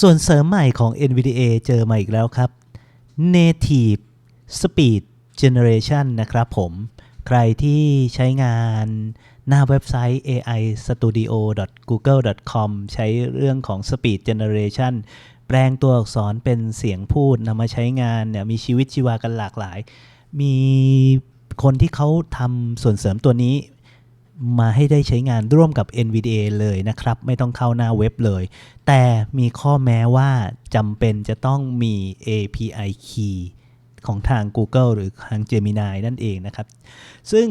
ส่วนเสริมใหม่ของ NVDA เจอมาอีกแล้วครับ Native Speed Generation นะครับผม ใครที่ใช้งานหน้าเว็บไซต์ aistudio.google.com ใช้เรื่องของ Speed Generation แปลงตัวอักษรเป็นเสียงพูดนำมาใช้งานเนี่ยมีชีวิตชีวากันหลากหลาย มีคนที่เขาทำส่วนเสริมตัวนี้ มาให้ได้ใช้งานร่วมกับ NVDA เลยนะครับ ไม่ต้องเข้าหน้าเว็บเลย แต่มีข้อแม้ว่าจำเป็นจะต้องมี API key ของทาง Google หรือทาง Gemini นั่นเองนะครับ ซึ่ง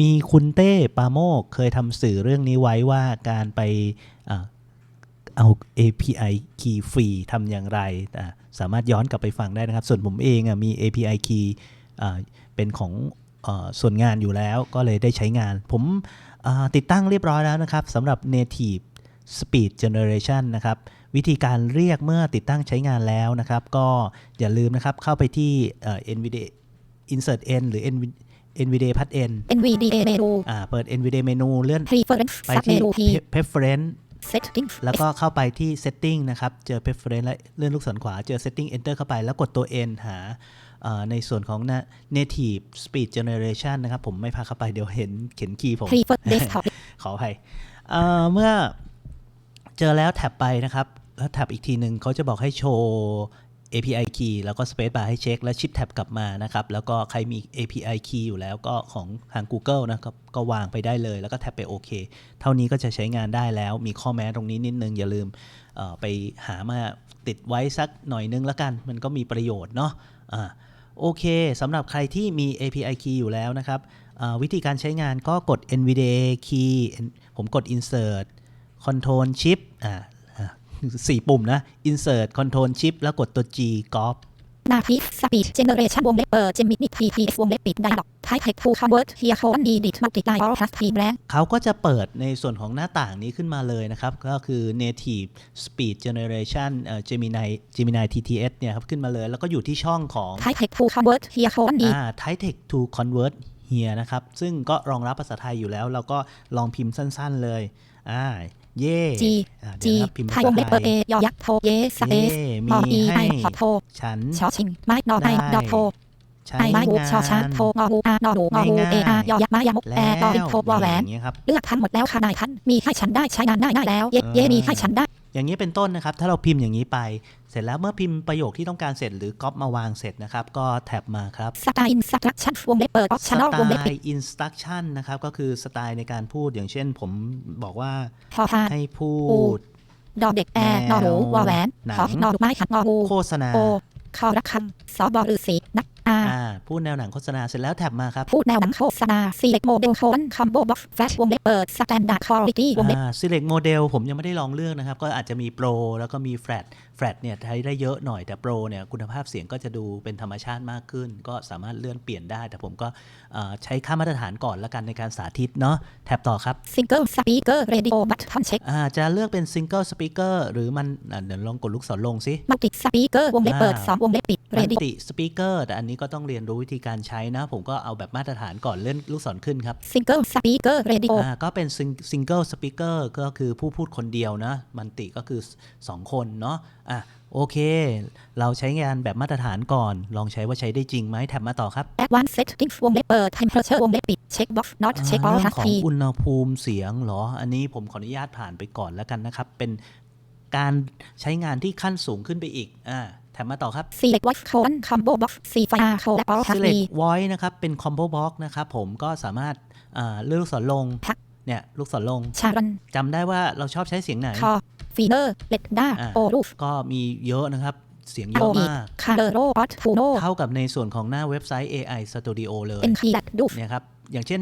มีคุณเต้ปาโมกเคยทำสื่อเรื่องนี้ไว้ว่าการไปเอ่อเอา API key ฟรีทำอย่างไร สามารถย้อนกลับไปฟังได้นะครับ ส่วนผมเองอมี API key เป็นของ ส่วนงานอยู่แล้วก็เลยได้ใช้งาน ผมอ่าติดตั้งเรียบร้อยแล้วนะครับสำหรับ Native Speed Generation นะครับวิธีการเรียกเมื่อติดตั้งใช้งานแล้วนะครับ ก็อย่าลืมนะครับเข้าไปที่เอ่อ NVDA Insert N หรือ NV- NVDA พัด N NVDA เมนูอ่าเปิด NVDA เมนูเลื่อน Preference ไปซับเมที่นู P Preference Settings แล้วก็เข้าไปที่ Setting นะครับ เจอ Preference และเลื่อนลูกศรขวา เจอ Setting Enter เข้าไป แล้วกดตัว N หาเอ่อในส่วนของ na- Native Speed Generation นะครับ ผมไม่พาเข้าไปเดี๋ยวเห็นเขียนคีย์ผม Prefer Desktop ขออภัยเอ่อเมื่อเจอแล้วแท็บไปนะครับ แล้วแท็บอีกทีหนึ่งเขาจะบอกให้โชว์ API key แล้วก็ space bar ให้เช็ค แล้วชิปแท็บกลับมานะครับ แล้วก็ใครมี API key อยู่แล้วก็ของทาง Google นะครับก็วางไปได้เลย แล้วก็แท็บไปโอเค เท่านี้ก็จะใช้งานได้แล้ว มีข้อแม้ตรงนี้นิดนึง อย่าลืมไปหามาติดไว้สักหน่อยนึงแล้วกัน มันก็มีประโยชน์เนาะอ่าโอเคสำหรับใครที่มี API key อยู่แล้วนะครับวิธีการใช้งานก็กด NVDA key ผมกด insert control shift อ่า สี่ปุ่มนะ insert control shift แล้วกดตัว G copy Native Speed Generation วงเล็บเปิด Gemini PPS วงเล็บปิด Dialog Type Text to Convert Here Colon Edit Multiply All Plus T Blank เขาก็จะเปิดในส่วนของหน้าต่างนี้ขึ้นมาเลยนะครับ ก็คือ native speed generation เอ่อ Gemini Gemini TTS เนี่ยครับ ขึ้นมาเลย แล้วก็อยู่ที่ช่องของ Type Text to Convert Here Colon Edit อ่า Thai Text to Convert here นะครับ ซึ่งก็รองรับภาษาไทยอยู่แล้ว เราก็ลองพิมพ์สั้น ๆเลยอ่า เย่ G อ่า G เดี๋ยวนะครับพิมพ์ไทภายวงษาเล็บไทเปิดยเอยอยักษ์โทเยสเปซเย่มอมีอีไอให้ขอโทฉันชอชิงไม้นอไอได้ดอโทใช้ไอไม้งาบุกชอช้างนโทงอหูอานอหนูงอหูง่ายๆเออายอยักษ์มายามุกแล้แอวร์ดอริงโทวอแหวนอย่างเงี้ยครับเลือกทั้งหมดแล้วค่ะนายท่านมีให้ฉันได้ใช้งานได้ได้แล้ว เย่เย่มีให้ฉันได้อย่างนี้เป็นต้นนะครับ ถ้าเราพิมพ์อย่างนี้ไป เสร็จแล้วเมื่อพิมพ์ประโยคที่ต้องการเสร็จหรือก๊อปมาวางเสร็จนะครับ ก็แท็บมาครับสไตล์อินสตรักชั่นวงเล็บเปิดออปสชั่นอลไตวงเล็บปิดล์ instruction นะครับ ก็คือสไตล์ในการพูดอย่างเช่น ผมบอกว่าพอพานให้พูดดอเด็กแอร์นอหนูวอแหวนหนังขอหินนอดูไม้ขัดนอหูโฆษณาโอคอรักคำสอบอฤาษีนักอาอ่า พูดแนวหนังโฆษณาเสร็จแล้วแท็บมาครับ พูดแนวหนังโฆษณา select model โคนคอมโบบ็อกซ์แฟชวงเล็บเปิด standard quality วงเล็บอ่า select model ผมยังไม่ได้ลองเลือกนะครับ ก็อาจจะมี pro แล้วก็มี flat flat เนี่ยใช้ได้เยอะหน่อยแต่ pro เนี่ยคุณภาพเสียงก็จะดูเป็นธรรมชาติมากขึ้น ก็สามารถเลื่อนเปลี่ยนได้ แต่ผมก็เอ่อใช้ค่ามาตรฐานก่อนละกันในการสาธิตเนาะแท็บต่อครับ single speaker radio button check อ่าจะเลือกเป็น single speaker หรือมันอะเดี๋ยวลองกดลูกศรลงสิ multi speaker วงเล็บเปิดอ่าสองวงเล็บปิดมัล radio ติสปีกเกอร์แต่อันนี้ก็ต้องเรียนรู้วิธีการใช้นะ ผมก็เอาแบบมาตรฐานก่อนเลื่อนลูกศรขึ้นครับ single speaker radio อ่าก็เป็น single speaker ก็คือผู้พูดคนเดียวนะ มันติก็คือ 2 คนเนาะอะโอเค เราใช้งานแบบมาตรฐานก่อน ลองใช้ว่าใช้ได้จริงไหมแท็บมาต่อครับ advanced settings วงเล็บเปิด temperature วงเล็บปิด check box not อ่า check all เรื่อง plus ของ t อุณหภูมิเสียงเหรอ อันนี้ผมขออนุญาตผ่านไปก่อนแล้วกันนะครับ เป็นการใช้งานที่ขั้นสูงขึ้นไปอีกอ่า แท็บมาต่อครับ select voice colon combo box c fire code all plus t select voice นะครับ เป็น combo box นะครับผมก็สามารถอ่าเลือกลูกศรลงพักเนี่ย ลูกศรลง sharon จำได้ว่าเราชอบใช้เสียงไหน call feeder let da อ่า o roof ก็มีเยอะนะครับเสียงเย o อะ e มาก color bot to no เท่ากับในส่วนของหน้าเว็บไซต์ AI Studio เลย np that doof เนี่ยครับ อย่างเช่น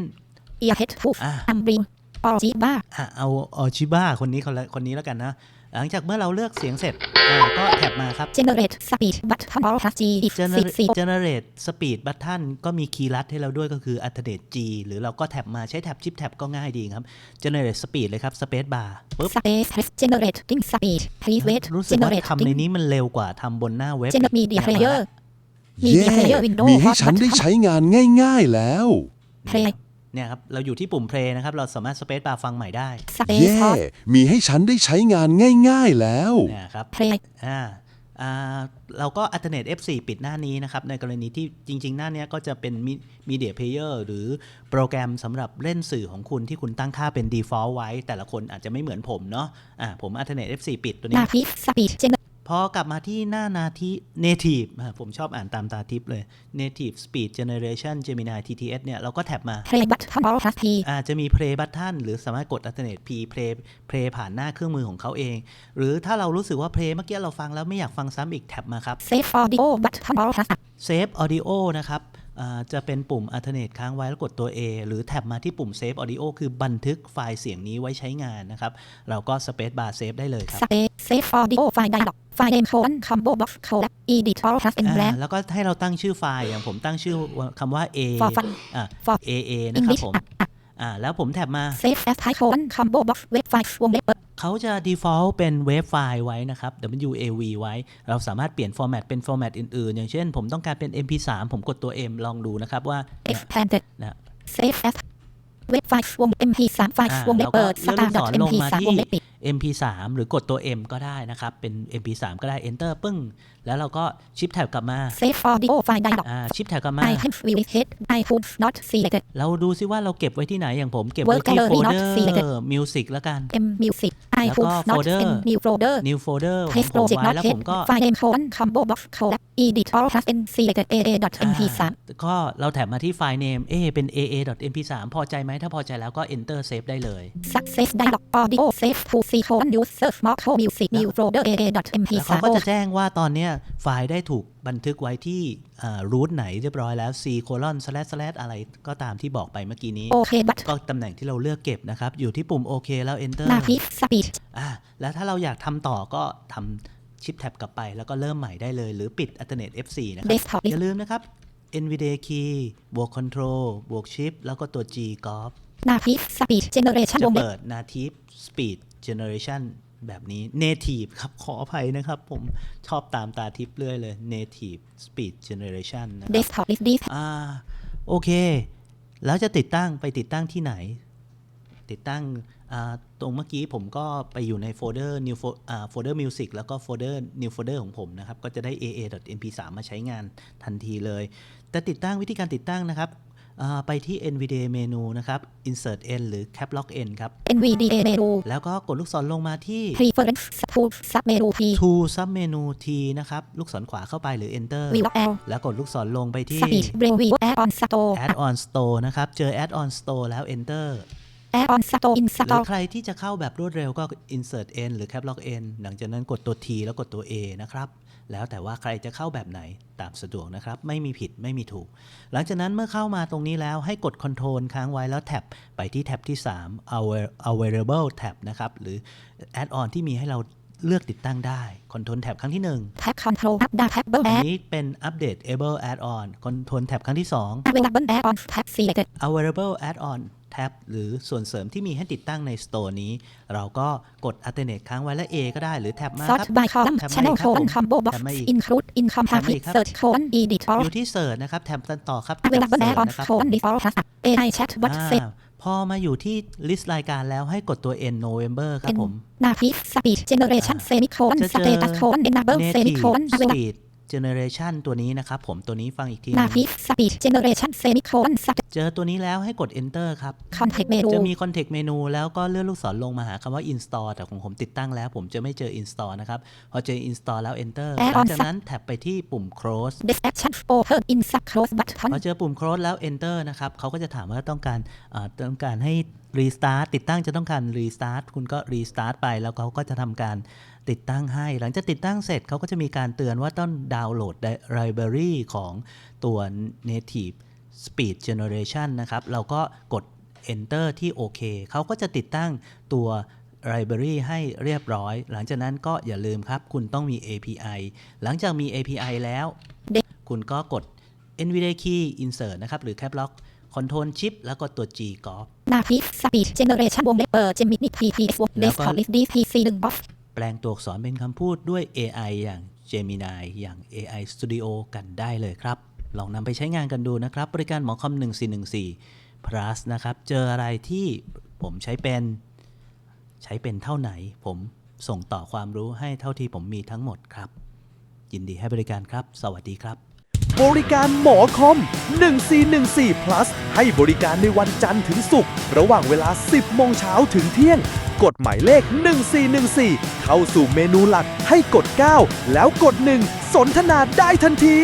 earhead hoof อ่า ambrim orgiba อะเอาออชิบ้าคนนี้คนละคนนี้แล้วกันนะ หลังจากเมื่อเราเลือกเสียงเสร็จอ่าก็แท็บมาครับ generate speed button all plus g if Gener- 10 generate speed button ก็มีคีย์ลัดให้เราด้วยก็คือ alternate G หรือเราก็แท็บมาใช้แท็บชิปแท็บก็ง่ายดีครับ generate speed เลยครับ space bar ปุ๊บ space press generating speed please wait รู้สึกว่า generate ทำในนี้มันเร็วกว่าทำบนหน้าเว็บ generate media แท็บมา player ละ Media เย่ player window มีให้ hot ฉันได้ button ใช้งานง่าย ๆแล้ว play เนี่ยครับ เราอยู่ที่ปุ่ม play นะครับ เราสามารถ space bar ฟังใหม่ได้ Space เย่ Bar มีให้ฉันได้ใช้งานง่ายๆแล้วเนี่ยครับ Play อ่าอ่าเราก็ alternate F4 ปิดหน้านี้นะครับ ในกรณีที่จริง ๆ หน้าเนี้ยก็จะเป็น Mi- media player หรือโปรแกรมสำหรับเล่นสื่อของคุณที่คุณตั้งค่าเป็น default ไว้ แต่ละคนอาจจะไม่เหมือนผมเนาะอ่าผม alternate F4 ปิดตัวนี้ Native Speech Generation พอกลับมาที่หน้านาที native อ่าผมชอบอ่านตามตาทิปเลย native speed generation Gemini TTS เนี่ย เราก็แท็บมา Play Button All Plus P อาจจะมี play button หรือสามารถกด alternate P play play ผ่านหน้าเครื่องมือของเขาเอง หรือถ้าเรารู้สึกว่า play เมื่อกี้เราฟังแล้วไม่อยากฟังซ้ำอีกแท็บมาครับ Save Audio Button All Plus save audio นะครับอ่า จะเป็นปุ่ม alternate ค้างไว้แล้วกดตัว A หรือแท็บมาที่ปุ่ม save audio คือบันทึกไฟล์เสียงนี้ไว้ใช้งานนะครับ เราก็ space bar save ได้เลยครับ Space Save Audio File Dialog File Name colon Combo Box colon Edit All Plus in อ่า blank แล้วก็ให้เราตั้งชื่อไฟล์อย่างผมตั้งชื่อคำว่า A For fun อ่า For AA นะครับ English ผมอ่าแล้วผมแท็บมา Save as Type colon Combo Box Web File วงเล็บเปิด เขาจะ default เป็นเวฟไฟล์ไว้นะครับ WAV ไว้ เราสามารถเปลี่ยน format เป็น format อื่นๆ อย่างเช่น ผมต้องการเป็น MP3 ผมกดตัว M ลองดูนะครับว่าเนี่ย Expanded นะ Save as Web File วง MP3 File อ่าวงเล็บเปิดแล้วก็เลื่อนลูกศรลงมา star.mp3 ที่วงเล็บปิด MP3 หรือกดตัว M ก็ได้นะครับ เป็น MP3 ก็ได้ enter ปึ้ง แล้วเราก็ชิปแท็บกลับมา Save Audio File Dialog อ่าชิปแท็บกลับมา Items View Head iTunes Not Selected เราดูซิว่าเราเก็บไว้ที่ไหนอย่างผมเก็บไว้ Work ที่ Gallery not folder selected music แล้วกัน M Music แล้วก็ iTunes Not folder in New Folder new folder ของ Test ผม Project ไว้ Not แล้ว Head ผมก็ File Name colon Combo Box colon Edit All Plus N Selected AA.mp3 ก็เราแท็บมาที่ไฟล์ name เอเป็น aa.mp3 พอใจไหมถ้าพอใจแล้วก็ enter save ได้เลย Success Dialog Audio Save to C colon User Smart Home Music New Folder แล้ว AA.mp3 เขาก็จะแจ้งว่าตอนเนี้ยไฟล์ได้ถูก บันทึกไว้ที่รูทไหนเรียบร้อยแล้ว c colon slash slash อะไรก็ตามที่บอกไปเมื่อกี้นี้โอเคบัตก็ตำแหน่งที่เราเลือกเก็บนะครับ อยู่ที่ปุ่มโอเคแล้ว enter นาทีสปีดอ่าแล้วถ้าเราอยากทำต่อก็ทำชิปแท็บกลับไป แล้วก็เริ่มใหม่ได้เลย หรือปิด alternate F4 นะคเดรับสก์ท็อปอย่าลืมนะครับ NVDA key บวก control บวก shift แล้วก็ตัว G golf นาทีสปีดเจเนเรชันจะวงเล็บเปิด native speed generation แบบนี้ native ครับ ขออภัยนะครับ ผมชอบตามตาทิพย์เรื่อยเลย native speed generation นะคเดรับสก์ท็อปลิสต์ดิสอ่าโอเค แล้วจะติดตั้งไปติดตั้งที่ไหน ติดตั้งอ่าตรงเมื่อกี้ผมก็ไปอยู่ในโฟลเดอร์ new fo- อ่าโฟลเดอร์ music แล้วก็โฟลเดอร์ new folder ของผมนะครับ ก็จะได้ aa.mp3 มาใช้งานทันทีเลย แต่ติดตั้งวิธีการติดตั้งนะครับอ่า ไปที่ NVDA เมนูนะครับ insert n หรือ cap lock n ครับเอ็นวีดีเอเมนู แล้วก็กดลูกศรลงมาที่ preference tool sub menu P to sub menu t นะครับ ลูกศรขวาเข้าไปหรือ enter view L แล้วกดลูกศรลงไปที่ speed review add on store add on store นะครับ เจอ add on store แล้ว enter add on store หรือ install ใครที่จะเข้าแบบรวดเร็วก็ insert n หรือ cap lock n หลังจากนั้นกดตัว t แล้วกดตัว a นะครับ แล้วแต่ว่าใครจะเข้าแบบไหนตามสะดวกนะครับ ไม่มีผิดไม่มีถูก หลังจากนั้นเมื่อเข้ามาตรงนี้แล้วให้กด control ค้างไว้แล้วแท็บไปที่แท็บที่3 Avail- available tab นะครับ หรือ add on ที่มีให้เราเลือกติดตั้งได้ control tab ครั้งที่1 tab control up down tab อัน add นี้เป็น update able add on control tab ครั้งที่2 available add on tab selected available add-on tab หรือส่วนเสริมที่มีให้ติดตั้งใน Store นี้ เราก็กด alternate ค้างไว้แล้ว A ก็ได้หรือแท็บมาค sort รับ by column แท็บมา channel อีกครับ colon ผม combo box แท็บมาอีก include income แท็บมาอีก package ครับ search colon edit all อยู่ที่ Search นะครับ แท็บต่อครับ available แท็บ add on Search นะครับ colon default plus AI chat bot อ่า set พอมาอยู่ที่ list รายการแล้วให้กดตัว N November ครับผม นาทีสปีดเจเนเรชันอ่าเซมิโคนจะสเจอเตตัสโคนเอนเบิลเซมิ native โคน speed generation ตัวนี้นะครับผมตัวนี้ฟังอีกทีหนานึ่งทีสปีดเจเนเรชันเซมิโคนสเจอตัวนี้แล้วให้กด enter ครับคอนเทกต์เมนูจะมี context menu แล้วก็เลื่อนลูกศรลงมาหาคำว่า install แต่ของผมติดตั้งแล้ว ผมจะไม่เจอ install นะครับ พอเจอ install แล้ว enter หลังจากนั้นแท็บไปที่ปุ่ม close เดสแอคชั่นโอเพิร์อินซับโคลสบัตทอนพอเจอปุ่ม close แล้ว enter นะครับเขาก็จะถามว่าต้องการอ่าต้องการให้ restart ติดตั้งจะต้องการ restart คุณก็ restart ไปแล้วเขาก็จะทำการ ติดตั้งให้ หลังจากติดตั้งเสร็จเขาก็จะมีการเตือนว่าต้องดาวน์โหลด library ของตัว native speed generation นะครับ เราก็กด enter ที่โอเคเขาก็จะติดตั้งตัว library ให้เรียบร้อย หลังจากนั้นก็อย่าลืมครับ คุณต้องมี API หลังจากมี API แล้ว คุณก็กด NVDA key insert นะครับ หรือ cap lock control shift แล้วก็ตัว G golf นาทีสปีดเจเนเรชันวงเล็บเปิดเจมินิพีพีเอสวงแล้เดวสก็คอร์ลิสดีพีซีหนึ่งบ็อก แปลงตัวอักษรเป็นคำพูดด้วย AI อย่าง Gemini อย่าง AI Studio กันได้เลยครับ ลองนำไปใช้งานกันดูนะครับ บริการหมอคอม1414 plus นะครับ เจออะไรที่ผมใช้เป็น ใช้เป็นเท่าไหน ผมส่งต่อความรู้ให้เท่าที่ผมมีทั้งหมดครับ ยินดีให้บริการครับ สวัสดีครับ บริการหมอคอม 1414 plus ให้บริการในวันจันทร์ถึงศุกร์ระหว่างเวลา 10 โมงเช้าถึงเที่ยง กดหมายเลข 1414 เข้าสู่เมนูหลักให้กด 9 แล้วกด 1 สนทนาได้ทันที